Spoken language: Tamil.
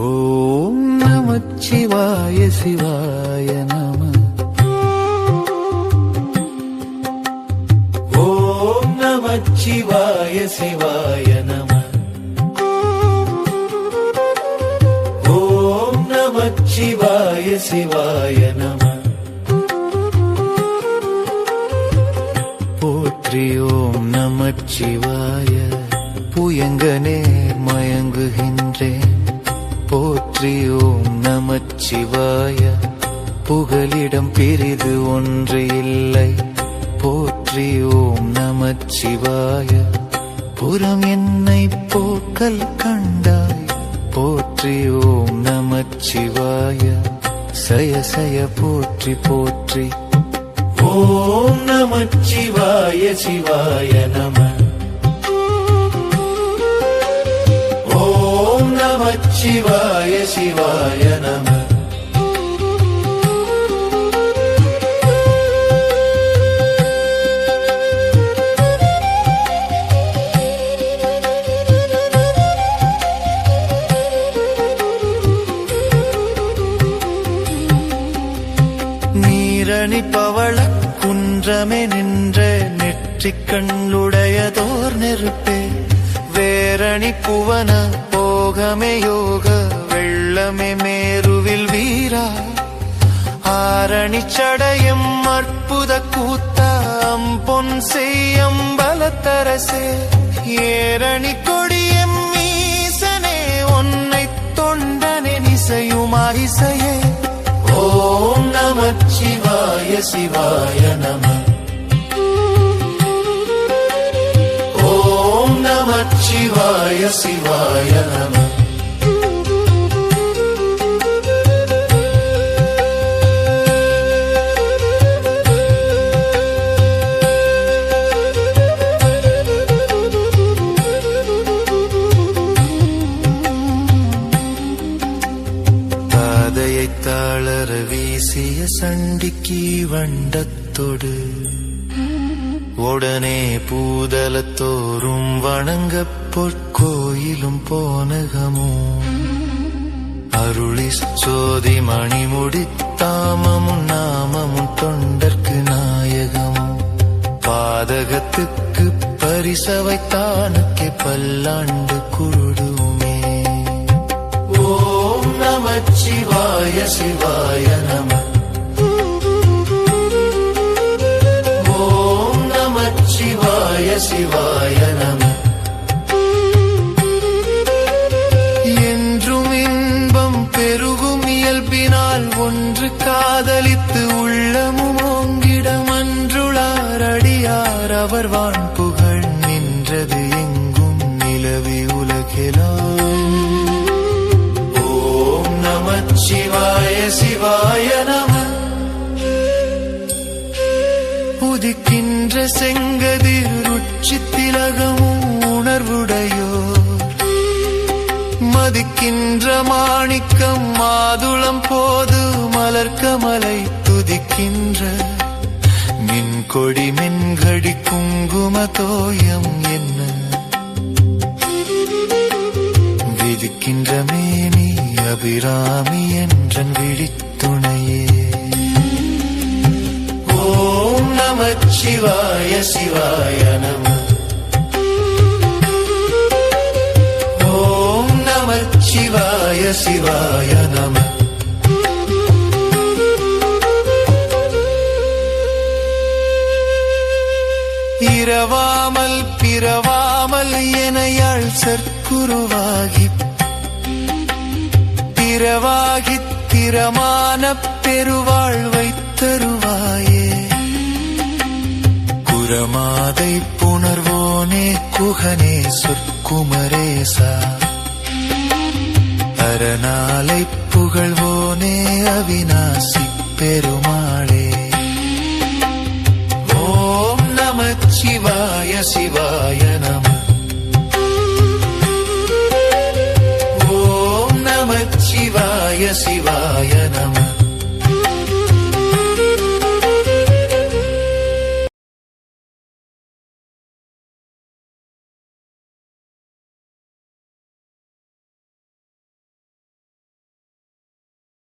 ஓம் நமச்சிவாய சிவாய நம. ஓம் நமச்சிவாய சிவாய நம. ஓம் நமச்சிவாய சிவாய நம. போற்றி ஓம் நமச்சிவாய புயங்கனே மயங்குகின்ற போற்றி ஓம் நமச்சிவாய. புகலிடம் பிரிது ஒன்று இல்லை. போற்றி ஓம் நமச்சிவாய. புறம் என்னை போக்கல் கண்டாய். போற்றி ஓம் நமச்சிவாய. சய சய போற்றி போற்றி. ஓம் நமச்சிவாய சிவாய நம. நமச்சிவாய சிவாய நம நீரணி பவள குன்றமே நின்ற நெற்றிக் கண்ணுடையதோர் நெருப்பே வேரணி புவன யோகமே யோக வெள்ளமே மேருவில் வீரா. ஆரணி சடையும் அற்புத கூத்தாம் பொன் செய்யம் பலத்தரசே. ஏரணி கொடியம் ஈசனே உன்னை தொண்டனே நிசையுமாயிசையே ஓம் நமச்சிவாய சிவாய நம. சிவாய சிவாய நம. தாதையை தாளர வீசிய சண்டிக்கு வண்டத்தொடு. உடனே பூதலத்தோறும் வணங்க பொற்கோயிலும் போனகமும் அருளி சோதி மணிமுடி தாமமும் நாமமும் தொண்டர்க்கு நாயகமும் பாதகத்துக்கு பரிசவை தானுக்கே பல்லாண்டு குருடுமே. ஓம் நமச்சிவாய சிவாய நம. சிவாய நம. என்றும் இன்பம் பெருகும் இயல்பினால் ஒன்று காதலித்து உள்ளமும் ஓங்கிடம் அன்றுளார் அடியார் அவர் வான் புகழ் நின்றது எங்கும் நிலவி உலகிலாம் ஓம் நமச்சிவாய சிவாய நம. உதிக்கின்ற செங்கதிர் உச்சி உணர்வுடையோ மதிக்கின்ற மாணிக்கம் மாதுளம் போது மலர்கமலை துதிக்கின்ற. மின் கொடி மென்கடி குங்கும தோயம் என்ன? விதிக்கின்ற மேனி அபிராமி என்றன் விழித்துணையே. ஓம் நமச்சிவாய சிவாய நம சிவாய சிவாய நம. இரவாமல் பிறவாமல் எனையாள் சற்குருவாகி பிறவாகி திறமான பெருவாழ்வை தருவாயே குரமாதை புணர்வோனே குகனே சொற்குமரேசா. அரணாலை புகழ்வோனே அவிநாசி பெருமாளே. ஓம் நம சிவாய சிவாய நம. ஓம் நம சிவாய சிவாய நம.